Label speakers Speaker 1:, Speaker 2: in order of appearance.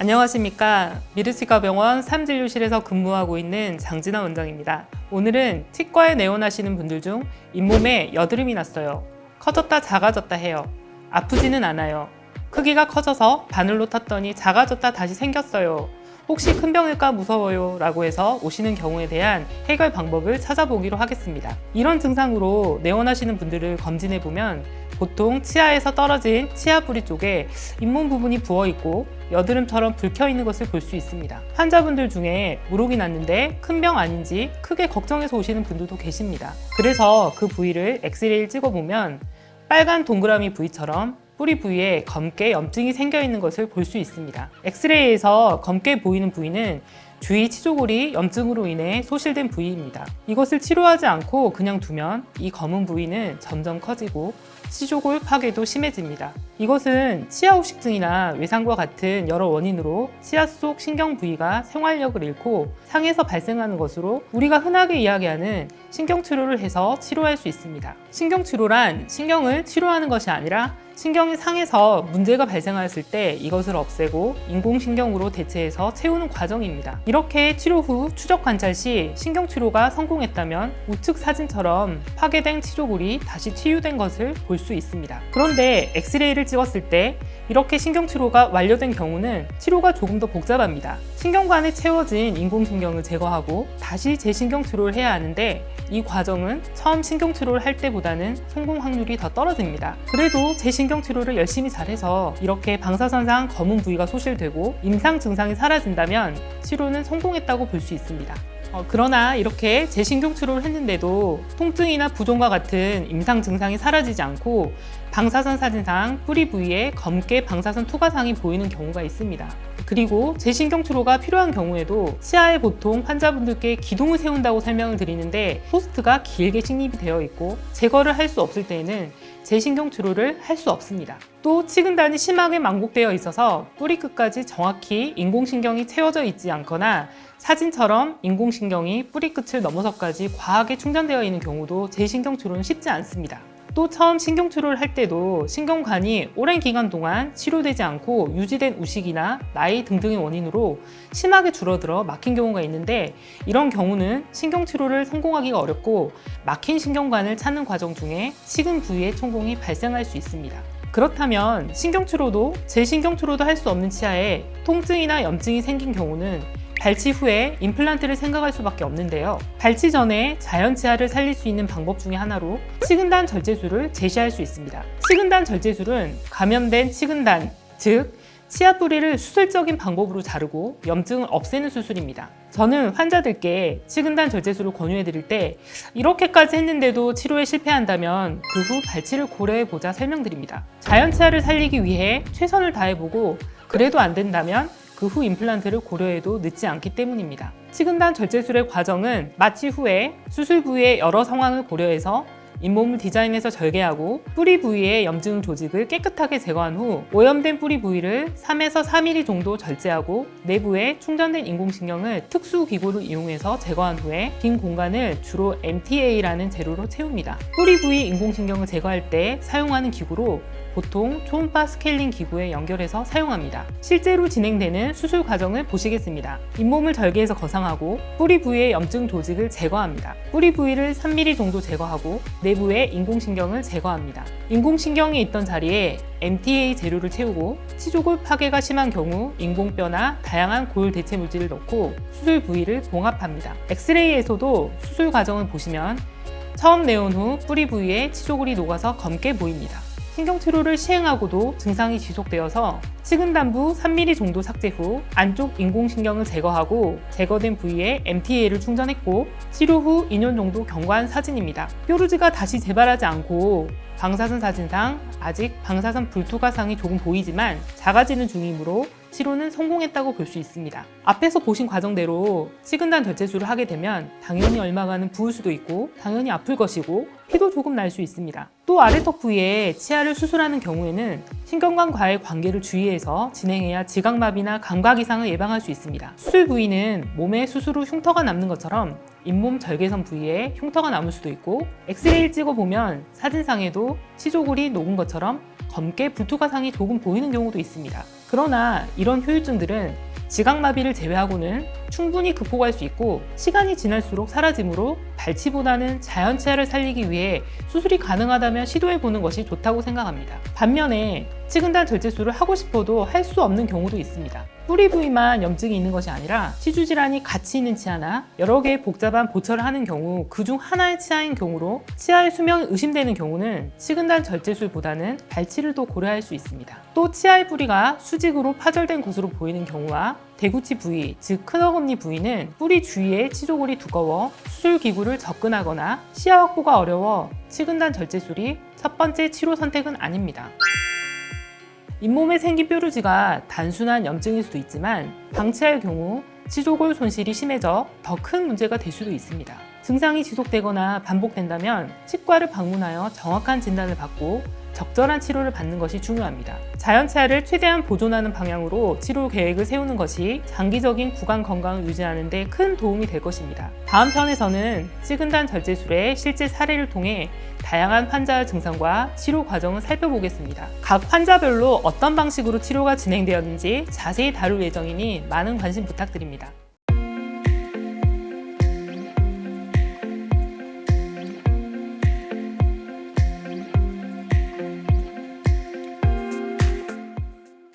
Speaker 1: 안녕하십니까. 미르치과병원 삼진료실에서 근무하고 있는 장진아 원장입니다. 오늘은 치과에 내원하시는 분들 중 잇몸에 여드름이 났어요. 커졌다 작아졌다 해요. 아프지는 않아요. 크기가 커져서 바늘로 탔더니 작아졌다 다시 생겼어요. 혹시 큰 병일까 무서워요 라고 해서 오시는 경우에 대한 해결 방법을 찾아보기로 하겠습니다. 이런 증상으로 내원하시는 분들을 검진해 보면 보통 치아에서 떨어진 치아 부리 쪽에 잇몸 부분이 부어 있고 여드름처럼 붉혀 있는 것을 볼 수 있습니다. 환자분들 중에 물혹이 났는데 큰 병 아닌지 크게 걱정해서 오시는 분들도 계십니다. 그래서 그 부위를 엑스레이를 찍어보면 빨간 동그라미 부위처럼 뿌리 부위에 검게 염증이 생겨 있는 것을 볼 수 있습니다. 엑스레이에서 검게 보이는 부위는 주위 치조골이 염증으로 인해 소실된 부위입니다. 이것을 치료하지 않고 그냥 두면 이 검은 부위는 점점 커지고 치조골 파괴도 심해집니다. 이것은 치아 후식증이나 외상과 같은 여러 원인으로 치아 속 신경 부위가 생활력을 잃고 상에서 발생하는 것으로 우리가 흔하게 이야기하는 신경치료를 해서 치료할 수 있습니다. 신경치료란 신경을 치료하는 것이 아니라 신경이 상해서 문제가 발생하였을 때 이것을 없애고 인공신경으로 대체해서 채우는 과정입니다. 이렇게 치료 후 추적 관찰 시 신경 치료가 성공했다면 우측 사진처럼 파괴된 치조골이 다시 치유된 것을 볼 수 있습니다. 그런데 엑스레이를 찍었을 때 이렇게 신경 치료가 완료된 경우는 치료가 조금 더 복잡합니다. 신경관에 채워진 인공신경을 제거하고 다시 재신경치료를 해야 하는데 이 과정은 처음 신경치료를 할 때보다는 성공 확률이 더 떨어집니다. 그래도 재신경치료를 열심히 잘해서 이렇게 방사선상 검은 부위가 소실되고 임상 증상이 사라진다면 치료는 성공했다고 볼 수 있습니다. 어, 그러나 이렇게 재신경 치료를 했는데도 통증이나 부종과 같은 임상 증상이 사라지지 않고 방사선 사진상 뿌리 부위에 검게 방사선 투과상이 보이는 경우가 있습니다. 그리고 재신경 치료가 필요한 경우에도 치아에 보통 환자분들께 기둥을 세운다고 설명을 드리는데 호스트가 길게 식립이 되어 있고 제거를 할 수 없을 때에는 재신경 치료를 할 수 없습니다. 또 치근단이 심하게 만곡되어 있어서 뿌리 끝까지 정확히 인공신경이 채워져 있지 않거나 사진처럼 인공신경이 뿌리 끝을 넘어서까지 과하게 충전되어 있는 경우도 재신경 치료는 쉽지 않습니다. 또 처음 신경 치료를 할 때도 신경관이 오랜 기간 동안 치료되지 않고 유지된 우식이나 나이 등등의 원인으로 심하게 줄어들어 막힌 경우가 있는데 이런 경우는 신경 치료를 성공하기가 어렵고 막힌 신경관을 찾는 과정 중에 식은 부위의 총공이 발생할 수 있습니다. 그렇다면 신경치료도 재신경치료도 할 수 없는 치아에 통증이나 염증이 생긴 경우는 발치 후에 임플란트를 생각할 수밖에 없는데요. 발치 전에 자연 치아를 살릴 수 있는 방법 중에 하나로 치근단 절제술을 제시할 수 있습니다. 치근단 절제술은 감염된 치근단, 즉 치아 뿌리를 수술적인 방법으로 자르고 염증을 없애는 수술입니다. 저는 환자들께 치근단 절제술을 권유해 드릴 때 이렇게까지 했는데도 치료에 실패한다면 그 후 발치를 고려해 보자 설명드립니다. 자연 치아를 살리기 위해 최선을 다해 보고 그래도 안 된다면 그 후 임플란트를 고려해도 늦지 않기 때문입니다. 치근단 절제술의 과정은 마취 후에 수술 부위의 여러 상황을 고려해서 잇몸을 디자인해서 절개하고 뿌리 부위의 염증 조직을 깨끗하게 제거한 후 오염된 뿌리 부위를 3에서 4mm 정도 절제하고 내부에 충전된 인공신경을 특수 기구를 이용해서 제거한 후에 빈 공간을 주로 MTA라는 재료로 채웁니다. 뿌리 부위 인공신경을 제거할 때 사용하는 기구로 보통 초음파 스케일링 기구에 연결해서 사용합니다. 실제로 진행되는 수술 과정을 보시겠습니다. 잇몸을 절개해서 거상하고 뿌리 부위의 염증 조직을 제거합니다. 뿌리 부위를 3mm 정도 제거하고 내부에 인공신경을 제거합니다. 인공신경이 있던 자리에 MTA 재료를 채우고 치조골 파괴가 심한 경우 인공뼈나 다양한 골 대체 물질을 넣고 수술 부위를 봉합합니다. 엑스레이에서도 수술 과정을 보시면 처음 내온 후 뿌리 부위에 치조골이 녹아서 검게 보입니다. 신경치료를 시행하고도 증상이 지속되어서 치근단부 3mm 정도 삭제 후 안쪽 인공신경을 제거하고 제거된 부위에 MTA를 충전했고 치료 후 2년 정도 경과한 사진입니다. 뾰루지가 다시 재발하지 않고 방사선 사진상 아직 방사선 불투과상이 조금 보이지만 작아지는 중이므로 치료는 성공했다고 볼 수 있습니다. 앞에서 보신 과정대로 치근단 절제술을 하게 되면 당연히 얼마간은 부을 수도 있고 당연히 아플 것이고 피도 조금 날 수 있습니다. 또 아래턱 부위에 치아를 수술하는 경우에는 신경관과의 관계를 주의해서 진행해야 지각마비나 감각 이상을 예방할 수 있습니다. 수술 부위는 몸에 수술 후 흉터가 남는 것처럼 잇몸 절개선 부위에 흉터가 남을 수도 있고 엑스레이를 찍어보면 사진상에도 치조골이 녹은 것처럼 검게 불투과상이 조금 보이는 경우도 있습니다. 그러나 이런 후유증들은 지각마비를 제외하고는 충분히 극복할 수 있고 시간이 지날수록 사라지므로 발치보다는 자연 치아를 살리기 위해 수술이 가능하다면 시도해보는 것이 좋다고 생각합니다. 반면에 치근단 절제술을 하고 싶어도 할 수 없는 경우도 있습니다. 뿌리 부위만 염증이 있는 것이 아니라 치주 질환이 같이 있는 치아나 여러 개의 복잡한 보철을 하는 경우 그중 하나의 치아인 경우로 치아의 수명이 의심되는 경우는 치근단 절제술보다는 발치를 더 고려할 수 있습니다. 또 치아의 뿌리가 수직으로 파절된 것으로 보이는 경우와 대구치 부위, 즉 큰어금니 부위는 뿌리 주위에 치조골이 두꺼워 수술 기구를 접근하거나 시야 확보가 어려워 치근단 절제술이 첫 번째 치료 선택은 아닙니다. 잇몸에 생긴 뾰루지가 단순한 염증일 수도 있지만 방치할 경우 치조골 손실이 심해져 더 큰 문제가 될 수도 있습니다. 증상이 지속되거나 반복된다면 치과를 방문하여 정확한 진단을 받고 적절한 치료를 받는 것이 중요합니다. 자연치아를 최대한 보존하는 방향으로 치료 계획을 세우는 것이 장기적인 구강 건강을 유지하는 데 큰 도움이 될 것입니다. 다음 편에서는 치근단 절제술의 실제 사례를 통해 다양한 환자의 증상과 치료 과정을 살펴보겠습니다. 각 환자별로 어떤 방식으로 치료가 진행되었는지 자세히 다룰 예정이니 많은 관심 부탁드립니다.